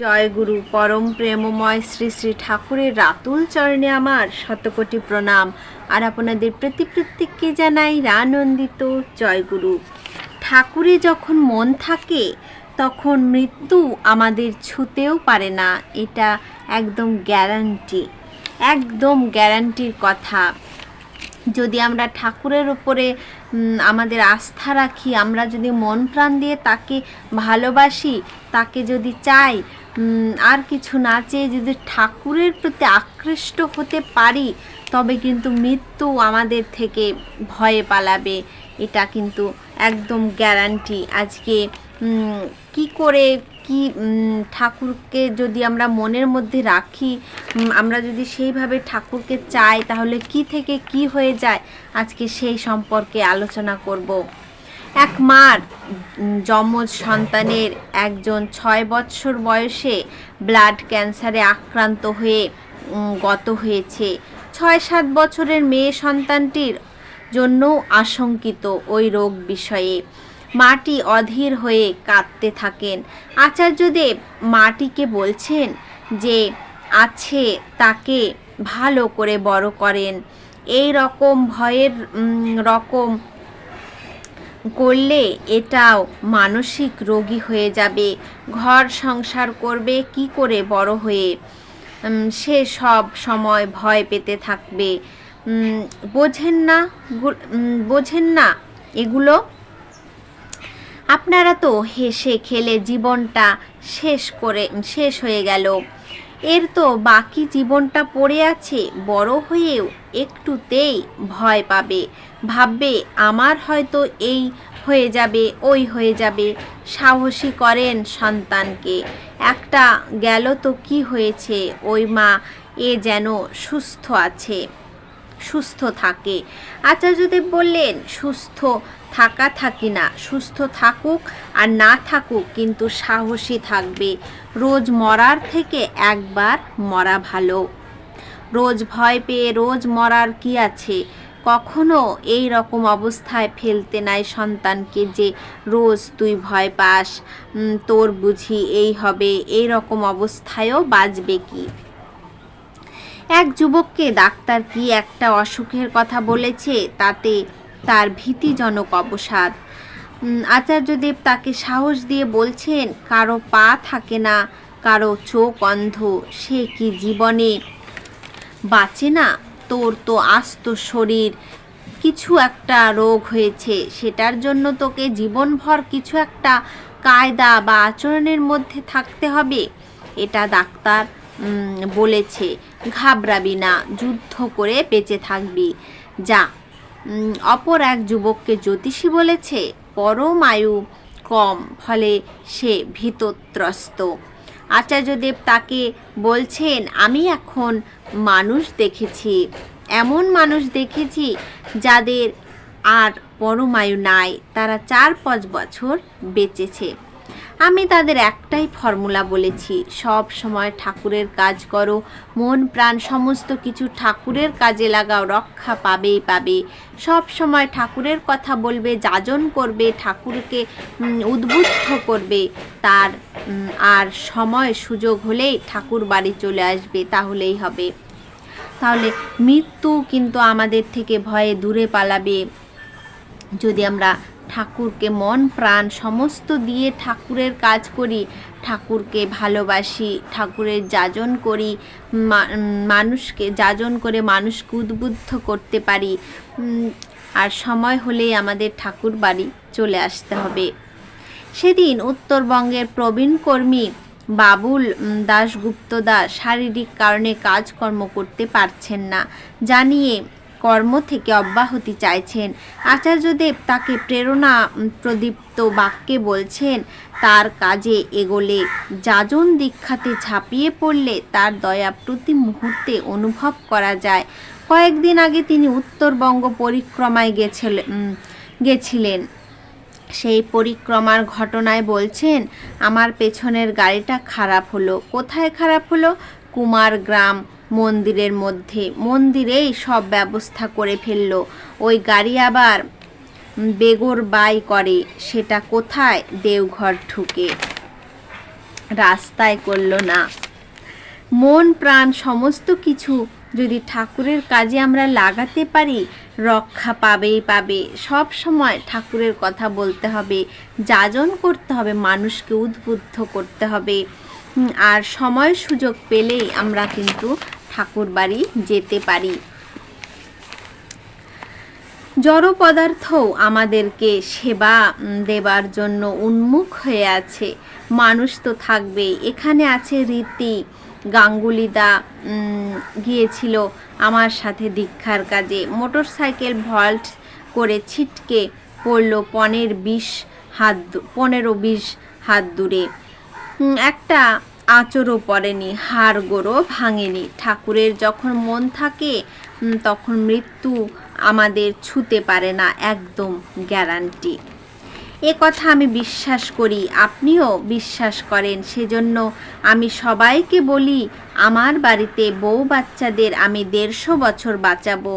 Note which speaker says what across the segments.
Speaker 1: জয় গুরু পরম প্রেমময় শ্রী শ্রী ঠাকুরের রাতুল চরণে আমার শতকোটি প্রণাম। আর আপনাদের প্রতি প্রত্যেককে জানাই রানন্দিত জয় গুরু ঠাকুরে যখন মন থাকে, তখন মৃত্যু আমাদের ছুতেও পারে না। এটা একদম গ্যারান্টি, একদম গ্যারান্টির কথা। যদি আমরা ঠাকুরের উপরে আমাদের আস্থা রাখি, আমরা যদি মন প্রাণ দিয়ে তাকে ভালোবাসি, তাকে যদি চাই আর কিছু না চেয়ে যদি ঠাকুরের প্রতি আকৃষ্ট হতে পারি, তবে কিন্তু মৃত্যু আমাদের থেকে ভয়ে পালাবে। এটা কিন্তু একদম গ্যারান্টি আজকে কি করে কি ঠাকুরকে যদি আমরা মনের মধ্যে রাখি আমরা যদি সেইভাবে ঠাকুরকে চাই, তাহলে কি থেকে কি হয়ে যায়? আজকে সেই সম্পর্কে আলোচনা করব। এক মার যমজ সন্তানের একজন ছয় বৎসর বয়সে ব্লাড ক্যান্সারে আক্রান্ত হয়ে গত হয়েছে। ছয় সাত বছরের মেয়ে সন্তানটির জন্যও আশঙ্কিত ওই রোগ বিষয়ে। মাটি অধীর হয়ে কাঁদতে থাকেন। আচার্যদেব মাটিকে বলছেন যে, আছে, তাকে ভালো করে বড় করেন। এই রকম ভয়ের রকম করলে এটাও মানসিক রোগী হয়ে যাবে। ঘর সংসার করবে, কি করে বড় হয়ে? সে সব সময় ভয় পেতে থাকবে। বোঝেন না বোঝেন না এগুলো? আপনারা তো হেসে খেলে জীবনটা শেষ করে, শেষ হয়ে গেল। এর তো বাকি জীবনটা পড়ে আছে, বড় হয়েও একটুতেই ভয় পাবে। ভাববে, আমার হয়তো এই হয়ে যাবে, ওই হয়ে যাবে। সাহসী করেন সন্তানকে। একটা গেল তো কি হয়েছে? ওই মা এ যেন সুস্থ আছে। সুস্থ থাকে। আচার্যদেব বললেন, সুস্থ থাকা থাকি না। সুস্থ থাকুক আর না থাকুক কিন্তু সাহসী থাকবে। রোজ মরার থেকে একবার মরা ভালো। রোজ ভয় পেয়ে রোজ মরার কি আছে? কখনো এই রকম অবস্থায় ফেলতে নাই সন্তানকে যে রোজ তুই ভয় পাস। তোর বুঝি এই হবে। এই রকম অবস্থায়ও বাঁচবে কি? এক যুবককে ডাক্তার কি একটা অসুখের কথা বলেছে তাতে তার ভীতিজনক অবসাদ? আচার্যদেব তাকে সাহস দিয়ে বলছেন, কারও পা থাকে না, কারও চোখ অন্ধ, সে কি জীবনে বাঁচে না? তোর তো আস্ত শরীর, কিছু একটা রোগ হয়েছে, সেটার জন্য তোকে জীবনভর কিছু একটা কায়দা বা আচরণের মধ্যে থাকতে হবে। এটা ডাক্তার বলেছে, ঘাবড়াবি না, যুদ্ধ করে বেঁচে থাকবি। যা। অপর এক যুবককে জ্যোতিষী বলেছে, পরম আয়ু কম, ফলে সে ভীতত্রস্ত। আচার্যদেব তাকে বলছেন, আমি এখন মানুষ দেখেছি, এমন মানুষ দেখেছি যাদের আর পরমায়ু নাই, তারা চার পাঁচ বছর বেঁচেছে। আমি তাদের একটাই ফর্মুলা বলেছি, সব সময় ঠাকুরের কাজ করো, মন প্রাণ সমস্ত কিছু ঠাকুরের কাজে লাগাও, রক্ষা পাবেই পাবে। সব সময় ঠাকুরের কথা বলবে, যাজন করবে, ঠাকুরকে উদ্বুদ্ধ করবে। তার আর সময় সুযোগ হলেই ঠাকুর বাড়ি চলে আসবে, তাহলেই হবে। তাহলে মৃত্যু কিন্তু আমাদের থেকে ভয়ে দূরে পালাবে। যদি আমরা ঠাকুরকে মন, প্রাণ সমস্ত দিয়ে ঠাকুরের কাজ করি, ঠাকুরকে ভালোবাসি, ঠাকুরের যাজন করি মানুষকে যাজন করে মানুষকে উদ্বুদ্ধ করতে পারি। আর সময় হলেই আমাদের ঠাকুর বাড়ি চলে আসতে হবে। সেদিন উত্তরবঙ্গের প্রবীণ কর্মী বাবুল দাশগুপ্ত দাস শারীরিক কারণে কাজকর্ম করতে পারছেন না। জানিয়ে কর্ম থেকে অব্যাহতি চাইছেন। আচার্যদেব তাকে প্রেরণা প্রদীপ্ত বাক্যে বলছেন, তার কাজে এগোলে, যাজন দীক্ষাতে ঝাঁপিয়ে পড়লে তার দয়া প্রতি মুহূর্তে অনুভব করা যায়। কয়েকদিন আগে তিনি উত্তরবঙ্গ পরিক্রমায় গেছিলেন গেছিলেন। সেই পরিক্রমার ঘটনায় বলছেন, আমার পেছনের গাড়িটা খারাপ হলো। কোথায় খারাপ হলো? কুমার গ্রাম মন্দিরের মধ্যে। মন্দিরেই সব ব্যবস্থা করে ফেলল। ওই গাড়ি আবার বেগর বাই করে, সেটা কোথায়? দেওঘর ঢুকে। রাস্তায় করল না। মন প্রাণ সমস্ত কিছু যদি ঠাকুরের কাজে আমরা লাগাতে পারি, রক্ষা পাবেই পাবে। সব সময় ঠাকুরের কথা বলতে হবে, যাজন করতে হবে, মানুষকে উদ্বুদ্ধ করতে হবে। আর সময় সুযোগ পেলেই আমরা কিন্তু ঠাকুর বাড়ি যেতে পারি। জড় পদার্থও আমাদেরকে সেবা দেবার জন্য উন্মুখ হয়ে আছে। মানুষ তো থাকবেই এখানে আছে রীতি। গাঙ্গুলিদা গিয়েছিল আমার সাথে দীক্ষার কাজে। মোটরসাইকেল ভল্ট করে ছিটকে পড়ল পনেরো বিশ হাত পনেরো বিশ হাত দূরে। একটা আঁচড়ও পড়েনি হাড় গোড়ও ভাঙেনি। ঠাকুরের যখন মন থাকে তখন মৃত্যু আমাদের ছুতে পারে না, একদম গ্যারান্টি। এ কথা আমি বিশ্বাস করি, আপনিও বিশ্বাস করেন। সেজন্য আমি সবাইকে বলি, আমার বাড়িতে বউ বাচ্চাদের আমি দেড়শো বছর বাঁচাবো।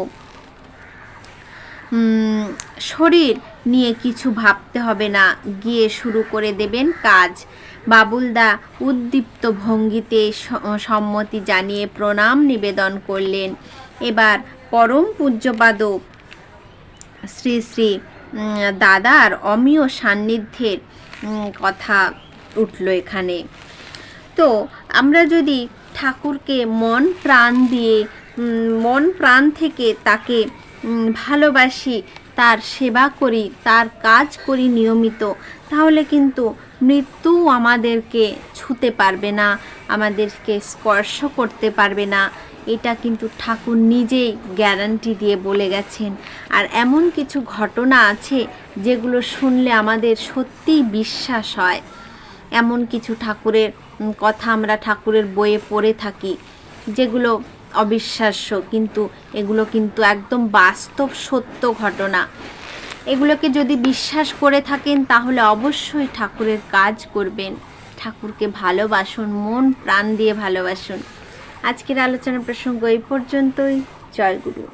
Speaker 1: শরীর নিয়ে কিছু ভাবতে হবে না, গিয়ে শুরু করে দেবেন কাজ। বাবুলদা উদ্দীপ্ত ভঙ্গিতে সম্মতি জানিয়ে প্রণাম নিবেদন করলেন। এবার পরম পূজ্যপাদ শ্রী শ্রী দাদার অমীয় সান্নিধ্যের কথা উঠল এখানে। তো আমরা যদি ঠাকুরকে মন প্রাণ দিয়ে মন প্রাণ থেকে তাকে ভালোবাসি, তার সেবা করি, তার কাজ করি নিয়মিত তাহলে কিন্তু মৃত্যু আমাদেরকে ছুতে পারবে না, আমাদেরকে স্পর্শ করতে পারবে না। এটা কিন্তু ঠাকুর নিজেই গ্যারান্টি দিয়ে বলে গেছেন। আর এমন কিছু ঘটনা আছে যেগুলো শুনলে আমাদের সত্যিই বিশ্বাস হয়। এমন কিছু ঠাকুরের কথা আমরা ঠাকুরের বইয়ে পড়ে থাকি যেগুলো অবিশ্বাস্য, কিন্তু এগুলো কিন্তু একদম বাস্তব সত্য ঘটনা। এগুলোকে যদি বিশ্বাস করে থাকেন, তাহলে অবশ্যই ঠাকুরের কাজ করবেন। ঠাকুরকে ভালোবাসুন, মন প্রাণ দিয়ে ভালোবাসুন। আজকের আলোচনা প্রসঙ্গ এই পর্যন্তই। জয় গুরু।